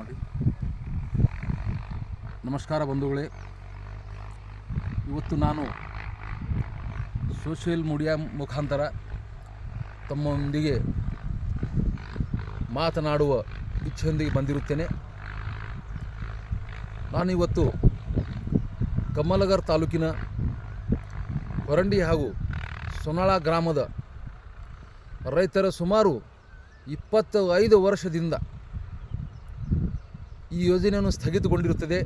ಮಾಡಿ. ನಮಸ್ಕಾರ ಬಂಧುಗಳೇ. ಇವತ್ತು ನಾನು ಸೋಷಿಯಲ್ ಮೀಡಿಯಾ ಮುಖಾಂತರ ತಮ್ಮೊಂದಿಗೆ ಮಾತನಾಡುವ ಇಚ್ಛೆಯೊಂದಿಗೆ ಬಂದಿರುತ್ತೇನೆ. ನಾನಿವತ್ತು ಕಮ್ಮಲಗರ್ ತಾಲೂಕಿನ ಹೊರಂಡಿ ಹಾಗೂ ಸೊನಾಳ ಗ್ರಾಮದ ರೈತರ ಸುಮಾರು ಇಪ್ಪತ್ತು ಐದು ವರ್ಷದಿಂದ ಈ ಯೋಜನೆಯನ್ನು ಸ್ಥಗಿತಗೊಂಡಿರುತ್ತದೆ.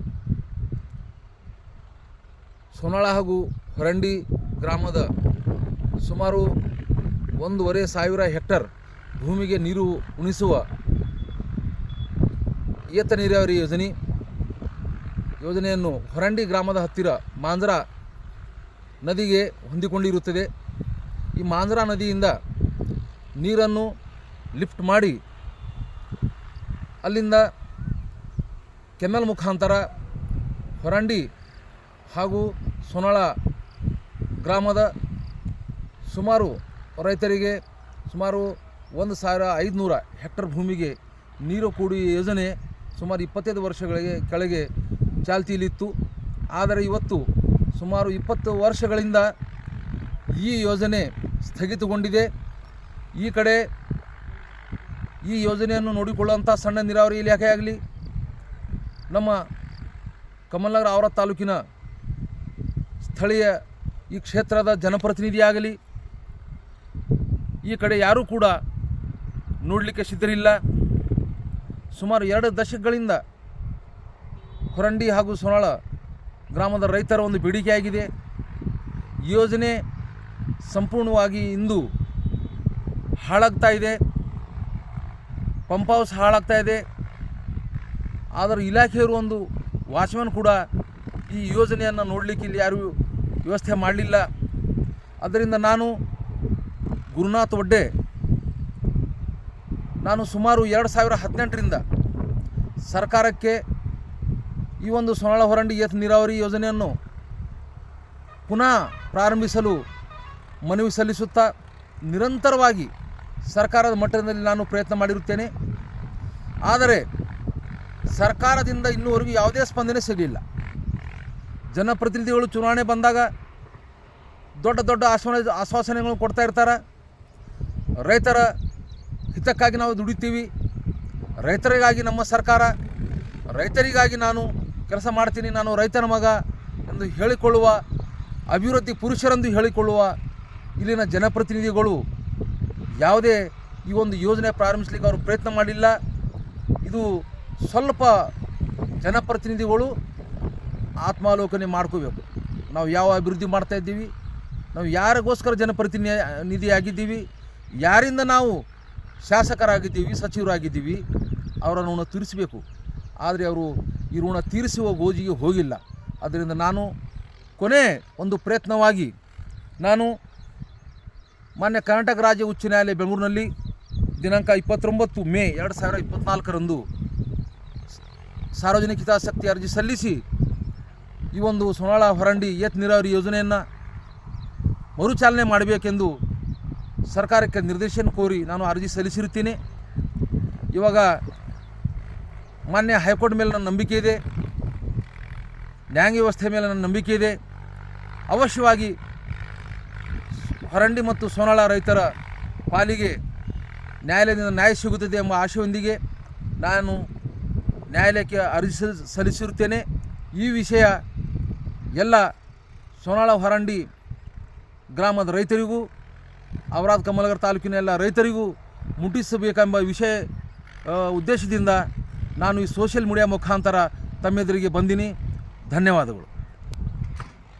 ಸೋನಾಳ ಹಾಗೂ ಹೊರಂಡಿ ಗ್ರಾಮದ ಸುಮಾರು ಒಂದೂವರೆ ಸಾವಿರ ಹೆಕ್ಟರ್ ಭೂಮಿಗೆ ನೀರು ಉಣಿಸುವ ಏತ ನೀರಾವರಿ ಯೋಜನೆ. ಯೋಜನೆಯನ್ನು ಹೊರಂಡಿ ಗ್ರಾಮದ ಹತ್ತಿರ ಮಾಂಜ್ರ ನದಿಗೆ ಹೊಂದಿಕೊಂಡಿರುತ್ತದೆ. ಈ ಮಾಂಜ್ರಾ ನದಿಯಿಂದ ನೀರನ್ನು ಲಿಫ್ಟ್ ಮಾಡಿ ಅಲ್ಲಿಂದ ಕೆನಲ್ ಮುಖಾಂತರ ಹೊರಂಡಿ ಹಾಗೂ ಸೊನಳ ಗ್ರಾಮದ ಸುಮಾರು ರೈತರಿಗೆ ಸುಮಾರು ಒಂದು ಸಾವಿರ ಐದುನೂರ ಹೆಕ್ಟರ್ ಭೂಮಿಗೆ ನೀರು ಕೂಡಿ ಯೋಜನೆ ಸುಮಾರು ಇಪ್ಪತ್ತೈದು ವರ್ಷಗಳಿಗೆ ಕೆಳಗೆ ಚಾಲ್ತಿಯಲ್ಲಿತ್ತು. ಆದರೆ ಇವತ್ತು ಸುಮಾರು ಇಪ್ಪತ್ತು ವರ್ಷಗಳಿಂದ ಈ ಯೋಜನೆ ಸ್ಥಗಿತಗೊಂಡಿದೆ. ಈ ಕಡೆ ಈ ಯೋಜನೆಯನ್ನು ನೋಡಿಕೊಳ್ಳುವಂಥ ಸಣ್ಣ ನೀರಾವರಿ ಇಲಾಖೆ ಆಗಲಿ ನಮ್ಮ ಕಮಲ್ನಗರ ಅವರ ತಾಲೂಕಿನ ಸ್ಥಳೀಯ ಈ ಕ್ಷೇತ್ರದ ಜನಪ್ರತಿನಿಧಿಯಾಗಲಿ. ಈ ಕಡೆ ಯಾರೂ ಕೂಡ ನೋಡಲಿಕ್ಕೆ ಸಿದ್ಧರಿಲ್ಲ. ಸುಮಾರು ಎರಡು ದಶಕಗಳಿಂದ ಹೊರಂಡಿ ಹಾಗೂ ಸೊನಾಳ ಗ್ರಾಮದ ರೈತರ ಒಂದು ಬೇಡಿಕೆಯಾಗಿದೆ. ಯೋಜನೆ ಸಂಪೂರ್ಣವಾಗಿ ಇಂದು ಹಾಳಾಗ್ತಾ ಇದೆ. ಪಂಪ್ ಹೌಸ್ ಹಾಳಾಗ್ತಾ ಇದೆ. ಆದರೆ ಇಲಾಖೆಯವರು ಒಂದು ವಾಚ್ಮ್ಯಾನ್ ಕೂಡ ಈ ಯೋಜನೆಯನ್ನು ನೋಡಲಿಕ್ಕೆ ಇಲ್ಲಿ ಯಾರೂ ವ್ಯವಸ್ಥೆ ಮಾಡಲಿಲ್ಲ. ಅದರಿಂದ ನಾನು ಗುರುನಾಥ್ ಒಡ್ಡೆ ನಾನು ಸುಮಾರು ಎರಡು ಸಾವಿರ ಹದಿನೆಂಟರಿಂದ ಸರ್ಕಾರಕ್ಕೆ ಈ ಒಂದು ಸೊನಳ ಹೊರಂಡಿ ಏತ ನೀರಾವರಿ ಯೋಜನೆಯನ್ನು ಪುನಃ ಪ್ರಾರಂಭಿಸಲು ಮನವಿ ಸಲ್ಲಿಸುತ್ತಾ ನಿರಂತರವಾಗಿ ಸರ್ಕಾರದ ಮಟ್ಟದಲ್ಲಿ ನಾನು ಪ್ರಯತ್ನ ಮಾಡಿರುತ್ತೇನೆ. ಆದರೆ ಸರ್ಕಾರದಿಂದ ಇನ್ನೂವರೆಗೂ ಯಾವುದೇ ಸ್ಪಂದನೆ ಸಿಗಲಿಲ್ಲ. ಜನಪ್ರತಿನಿಧಿಗಳು ಚುನಾವಣೆ ಬಂದಾಗ ದೊಡ್ಡ ದೊಡ್ಡ ಆಶ್ವಾನ ಆಶ್ವಾಸನೆಗಳು ಕೊಡ್ತಾ ಇರ್ತಾರೆ. ರೈತರ ಹಿತಕ್ಕಾಗಿ ನಾವು ದುಡಿತೀವಿ. ರೈತರಿಗಾಗಿ ನಮ್ಮ ಸರ್ಕಾರ, ರೈತರಿಗಾಗಿ ನಾನು ಕೆಲಸ ಮಾಡ್ತೀನಿ, ನಾನು ರೈತನ ಮಗ ಎಂದು ಹೇಳಿಕೊಳ್ಳುವ, ಅಭಿವೃದ್ಧಿ ಪುರುಷರೆಂದು ಹೇಳಿಕೊಳ್ಳುವ ಇಲ್ಲಿನ ಜನಪ್ರತಿನಿಧಿಗಳು ಯಾವುದೇ ಈ ಒಂದು ಯೋಜನೆ ಪ್ರಾರಂಭಿಸಲಿಕ್ಕೆ ಅವರು ಪ್ರಯತ್ನ ಮಾಡಿಲ್ಲ. ಇದು ಸ್ವಲ್ಪ ಜನಪ್ರತಿನಿಧಿಗಳು ಆತ್ಮಾವಲೋಕನೆ ಮಾಡ್ಕೋಬೇಕು. ನಾವು ಯಾವ ಅಭಿವೃದ್ಧಿ ಮಾಡ್ತಾ ಇದ್ದೀವಿ, ನಾವು ಯಾರಿಗೋಸ್ಕರ ಜನಪ್ರತಿನಿಧಿ ಆಗಿದ್ದೀವಿ ಯಾರಿಂದ ನಾವು ಶಾಸಕರಾಗಿದ್ದೀವಿ, ಸಚಿವರಾಗಿದ್ದೀವಿ ಅವರ ಋಣ ತೀರಿಸಬೇಕು. ಆದರೆ ಅವರು ಈ ಋಣ ತೀರಿಸುವ ಗೋಜಿಗೆ ಹೋಗಿಲ್ಲ. ಅದರಿಂದ ನಾನು ಕೊನೆ ಒಂದು ಪ್ರಯತ್ನವಾಗಿ ನಾನು ಮಾನ್ಯ ಕರ್ನಾಟಕ ರಾಜ್ಯ ಉಚ್ಚ ನ್ಯಾಯಾಲಯ ಬೆಂಗಳೂರಿನಲ್ಲಿ ದಿನಾಂಕ ಇಪ್ಪತ್ತೊಂಬತ್ತು ಮೇ ಎರಡು ಸಾವಿರ ಇಪ್ಪತ್ತ್ನಾಲ್ಕರಂದು ಸಾರ್ವಜನಿಕ ಹಿತಾಸಕ್ತಿ ಅರ್ಜಿ ಸಲ್ಲಿಸಿ ಈ ಒಂದು ಸೊನಾಳ ಹೊರಂಡಿ ಏತ್ ನೀರಾವರಿ ಯೋಜನೆಯನ್ನು ಮರುಚಾಲನೆ ಮಾಡಬೇಕೆಂದು ಸರ್ಕಾರಕ್ಕೆ ನಿರ್ದೇಶನ ಕೋರಿ ನಾನು ಅರ್ಜಿ ಸಲ್ಲಿಸಿರುತ್ತೇನೆ. ಇವಾಗ ಮಾನ್ಯ ಹೈಕೋರ್ಟ್ ಮೇಲೆ ನನ್ನ ನಂಬಿಕೆ ಇದೆ. ನ್ಯಾಯಾಂಗ ವ್ಯವಸ್ಥೆ ಮೇಲೆ ನನ್ನ ನಂಬಿಕೆ ಇದೆ. ಅವಶ್ಯವಾಗಿ ಹೊರಂಡಿ ಮತ್ತು ಸೋನಾಳ ರೈತರ ಪಾಲಿಗೆ ನ್ಯಾಯಾಲಯದಿಂದ ನ್ಯಾಯ ಸಿಗುತ್ತದೆ ಎಂಬ ಆಶೆಯೊಂದಿಗೆ ನಾನು ನ್ಯಾಯಾಲಯಕ್ಕೆ ಅರ್ಜಿ ಸಲ್ ಸಲ್ಲಿಸಿರುತ್ತೇನೆ. ಈ ವಿಷಯ ಎಲ್ಲ ಸೋನಾಳ ಹೊರಂಡಿ ಗ್ರಾಮದ ರೈತರಿಗೂ ಅವರಾದ ಕಮಲಗರ್ ತಾಲೂಕಿನ ಎಲ್ಲ ರೈತರಿಗೂ ಮುಟ್ಟಿಸಬೇಕೆಂಬ ವಿಷಯ ಉದ್ದೇಶದಿಂದ ನಾನು ಈ ಸೋಷಿಯಲ್ ಮೀಡಿಯಾ ಮುಖಾಂತರ ತಮ್ಮೆದುರಿಗೆ ಬಂದಿನಿ. ಧನ್ಯವಾದಗಳು.